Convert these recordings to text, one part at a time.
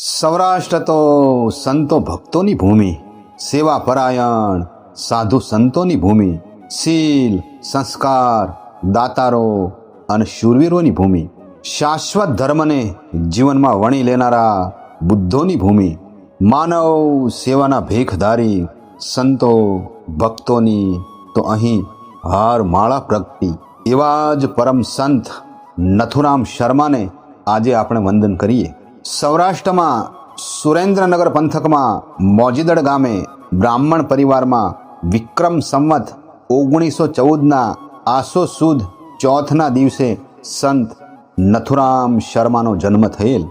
સૌરાષ્ટ્ર તો સંતો ભક્તોની ભૂમિ સેવા પરાયણ સાધુ સંતોની ભૂમિ, શીલ, સંસ્કાર, દાતારો અને શૂરવીરોની ભૂમિ. શાશ્વત ધર્મને જીવનમાં વણી લેનારા બુદ્ધોની ભૂમિ, માનવ સેવાના ભેખધારી સંતો ભક્તોની તો અહીં હાર માળા પ્રગટી. એવા જ પરમ સંત નથુરામ શર્માને આજે આપણે વંદન કરીએ. સૌરાષ્ટ્રમાં સુરેન્દ્રનગર પંથકમાં મોજીદડ ગામે બ્રાહ્મણ પરિવારમાં વિક્રમ સંવત ઓગણીસો ચૌદના આસો સુદ ચોથના દિવસે સંત નથુરામ શર્માનો જન્મ થયેલ.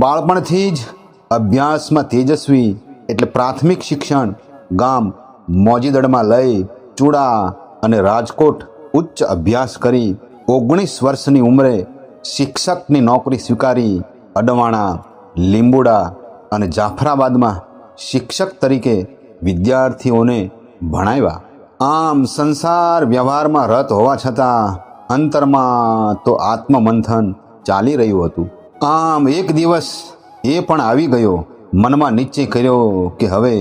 બાળપણથી જ અભ્યાસમાં તેજસ્વી એટલે પ્રાથમિક શિક્ષણ ગામ મોજીદડમાં લઈ ચૂડા અને રાજકોટ ઉચ્ચ અભ્યાસ કરી ઓગણીસ વર્ષની ઉંમરે શિક્ષકની નોકરી સ્વીકારી અડવાણા, લીંબુડા અને જાફરાબાદમાં શિક્ષક તરીકે વિદ્યાર્થીઓને ભણાવ્યા. આમ સંસાર વ્યવહારમાં રત હોવા છતાં અંતરમાં તો આત્મમંથન ચાલી રહ્યું હતું. આમ એક દિવસ એ પણ આવી ગયો, મનમાં નિશ્ચય કર્યો કે હવે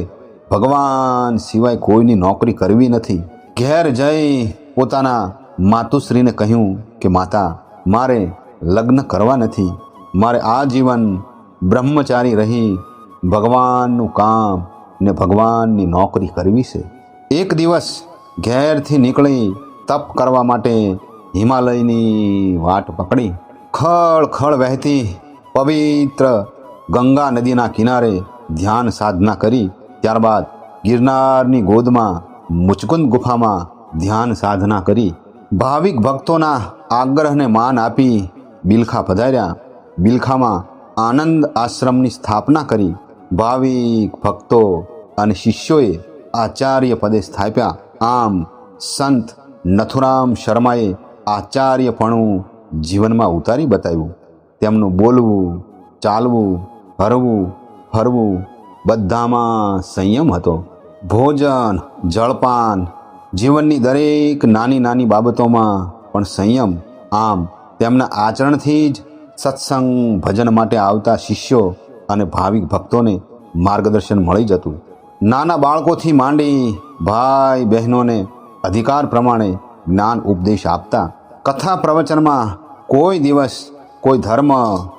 ભગવાન સિવાય કોઈની નોકરી કરવી નથી. ઘેર જઈ પોતાના માતુશ્રીને કહ્યું કે, માતા, મારે લગ્ન કરવા નથી. મારે આ જીવન બ્રહ્મચારી રહી ભગવાનનું કામ ને ભગવાનની નોકરી કરવી છે. એક દિવસ ઘેરથી નીકળી તપ કરવા માટે હિમાલયની વાટ પકડી. ખળ ખળ વહેતી પવિત્ર ગંગા નદીના કિનારે ધ્યાન સાધના કરી. ત્યારબાદ ગિરનારની ગોદમાં મુચકુંદ ગુફામાં ધ્યાન સાધના કરી. ભાવિક ભક્તોના આગ્રહને માન આપી બિલખા પધાર્યા. બિલખામાં આનંદ આશ્રમની સ્થાપના કરી ભાવિક ભક્તો અને શિષ્યોએ આચાર્ય પદે સ્થાપ્યા. આમ, સંત નથુરામ શર્માએ આચાર્યપણું જીવનમાં ઉતારી બતાવ્યું. તેમનું બોલવું, ચાલવું, હરવું ફરવું બધામાં સંયમ હતો. ભોજન, જળપાન, જીવનની દરેક નાની નાની બાબતોમાં પણ સંયમ. આમ, તેમના આચરણથી જ સત્સંગ, ભજન માટે આવતા શિષ્યો અને ભાવિક ભક્તોને માર્ગદર્શન મળી જતું. નાના બાળકોથી માંડી ભાઈ બહેનોને અધિકાર પ્રમાણે જ્ઞાન ઉપદેશ આપતા કથા પ્રવચનમાં કોઈ દિવસ કોઈ ધર્મ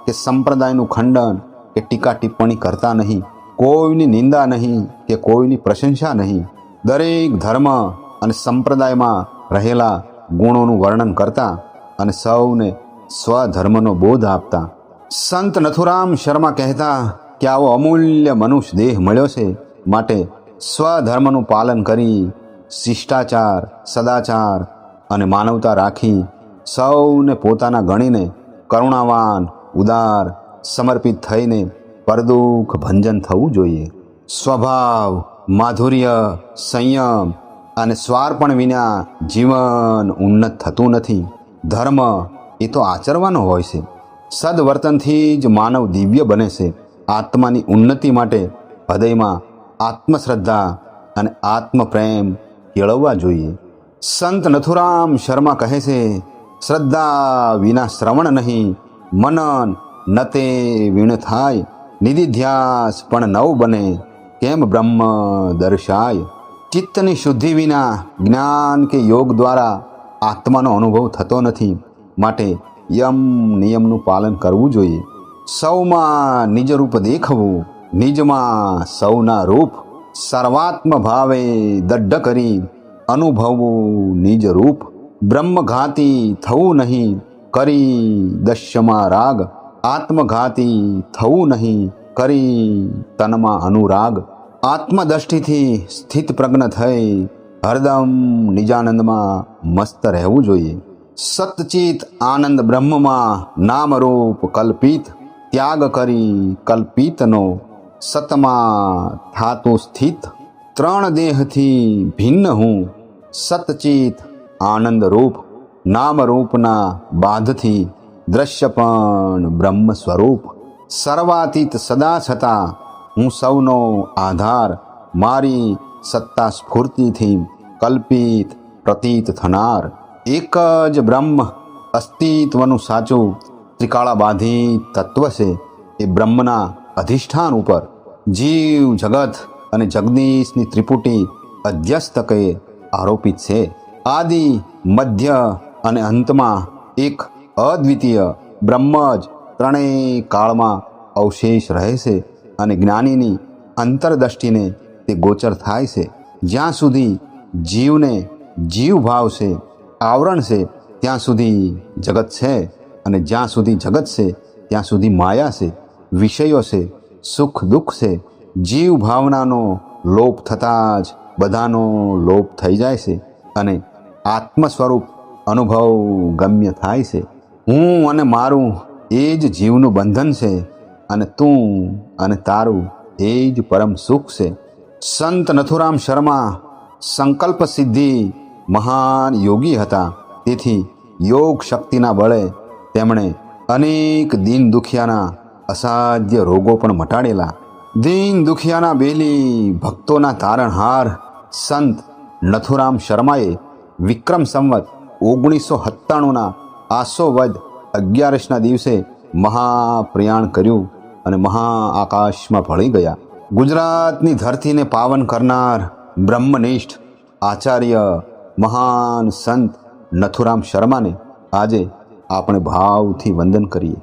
કે સંપ્રદાયનું ખંડન કે ટીકા ટિપ્પણી કરતા નહીં. કોઈની નિંદા નહીં કે કોઈની પ્રશંસા નહીં. દરેક ધર્મ અને સંપ્રદાયમાં રહેલા ગુણોનું વર્ણન કરતા અને સૌને સ્વધર્મનો બોધ આપતા. સંત નથુરામ શર્મા કહેતા કે આવો અમૂલ્ય મનુષ્ય દેહ મળ્યો છે માટે સ્વધર્મનું પાલન કરી, શિષ્ટાચાર, સદાચાર અને માનવતા રાખી સૌને પોતાના ગણીને કરુણાવાન, ઉદાર, સમર્પિત થઈને પરદુખ ભંજન થવું જોઈએ. સ્વભાવ, માધુર્ય, સંયમ અને સ્વાર્પણ વિના જીવન ઉન્નત થતું નથી. ધર્મ એ તો આચરવાનો હોય છે. સદવર્તનથી જ માનવ દિવ્ય બને છે. આત્માની ઉન્નતિ માટે હૃદયમાં આત્મશ્રદ્ધા અને આત્મપ્રેમ કેળવવા જોઈએ. સંત નથુરામ શર્મા કહે છે, શ્રદ્ધા વિના શ્રવણ નહીં, મનન નતે વીણ થાય. નિધિધ્યાસ પણ નવ બને, કેમ બ્રહ્મ દર્શાય? ચિત્તની શુદ્ધિ વિના જ્ઞાન કે યોગ દ્વારા આત્માનો અનુભવ થતો નથી. માટે યમ નિયમનું પાલન કરવું જોઈએ. સૌમાં નિજ રૂપ દેખવું, નિજમાં સૌના રૂપ સર્વાત્મ ભાવે દઢ કરી અનુભવવું નિજ રૂપ બ્રહ્મઘાતી થવું નહીં, કરી દશ્યમાં રાગ. આત્મઘાતી થવું નહીં, કરી તનમાં અનુરાગ. આત્મદષ્ટિથી સ્થિત પ્રજ્ઞ થઈ હરદમ નિજાનંદમાં મસ્ત રહેવું જોઈએ. સતચિત આનંદ બ્રહ્મમાં નામરૂપ કલ્પિત ત્યાગ કરી કલ્પિતનો સતમાં થાતું સ્થિત. ત્રણ દેહથી ભિન્ન હું સતચિત આનંદરૂપ નામરૂપના બાધથી દ્રશ્ય પણ બ્રહ્મ સ્વરૂપ. સર્વાતીત સદા છતાં હું સૌનો આધાર મારી સત્તા સ્ફૂર્તિથી કલ્પિત પ્રતીત થનાર. એક જ બ્રહ્મ અસ્તિત્વનું સાચું ત્રિકાળાબાધિત તત્વ છે. એ બ્રહ્મના અધિષ્ઠાન ઉપર જીવ, જગત અને જગદીશની ત્રિપુટી અધ્યસ્તકે આરોપિત છે. આદિ, મધ્ય અને અંતમાં એક અદ્વિતીય બ્રહ્મ જ ત્રણેય કાળમાં અવશેષ રહે છે અને જ્ઞાનીની અંતરદ્રષ્ટિને તે ગોચર થાય છે. જ્યાં સુધી જીવને જીવ ભાવ છે આવરણ છે, ત્યાં સુધી જગત છે અને જ્યાં સુધી જગત છે, ત્યાં સુધી માયા છે, વિષયો છે, સુખ દુઃખ છે, જીવ ભાવનાનો લોપ થતાં જ બધાનો લોપ થઈ જાય છે અને આત્મ સ્વરૂપ અનુભવ ગમ્ય થાય છે. હું અને મારું એ જ જીવનું બંધન છે અને તું અને તારું એ જ પરમ સુખ છે. સંત નથુરામ શર્મા, સંકલ્પ સિદ્ધિ મહાન યોગી હતા. તેથી યોગ શક્તિના બળે તેમણે અનેક દીન દુખિયાના અસાધ્ય રોગો પણ મટાડેલા. દીન દુખિયાના બેલી ભક્તોના તારણહાર સંત નથુરામ શર્માએ વિક્રમ સંવત ઓગણીસો સત્તાણુંના આસો વધ અગિયારસના દિવસે મહાપ્રયાણ કર્યું અને મહા આકાશમાં ભળી ગયા. ગુજરાતની ધરતીને પાવન કરનાર બ્રહ્મનિષ્ઠ આચાર્ય મહાન સંત નથુરામ શર્માને આજે આપણે ભાવથી વંદન કરીએ.